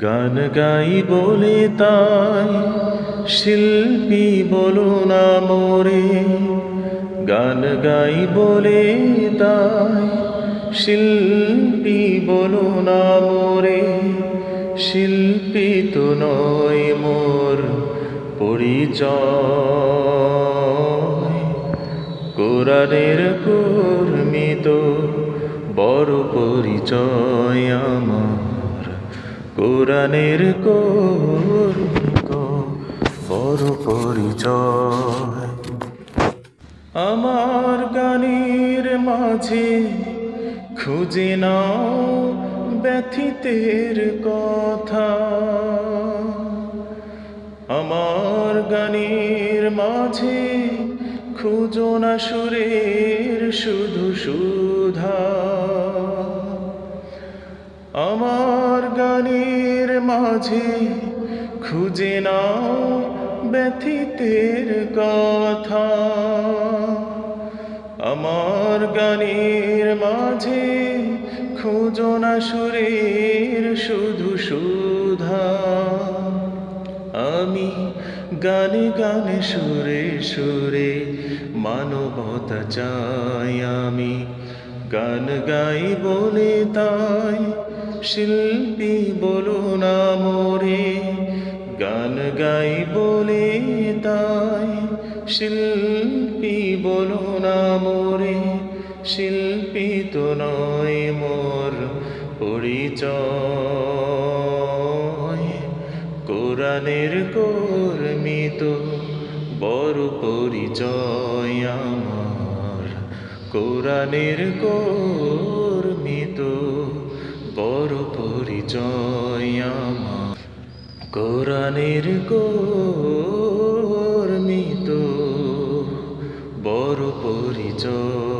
গান গাই বলে তাই, শিল্পী বলো না মোরে। গান গাই বলে তাই, শিল্পী বলো না মোরে। শিল্পী তো নয় মোর পরিচয়। কোরআনের কর্মী তো বড় পরিচয় কোরআনের তো বড় পরিচয়। আমার গানের মাঝে খুঁজে নাও ব্যথিতের কথা। আমার গানের মাঝে খুঁজো না সুরের শুধু সুধা। আমার গানের মাঝে খুঁজে নাও ব্যথিতের কথা। আমার গানের মাঝে খুঁজো না সুরের শুধু সুধা। আমি গানে গানে সুরে সুরে মানবতা চাই আমি। গান গাই বলে তাই, শিল্পী বলো না মোরে। গান গাই বলে তাই, শিল্পী বলো না মোরে। শিল্পী তো নয় মোর পরিচয়। কোরআনের কর্মী তো বড় পরিচয় আমার। কোরআনের কর্মিত বড় পরিচয় আমার। কোরআনের কর্মিত বড় পরিচয়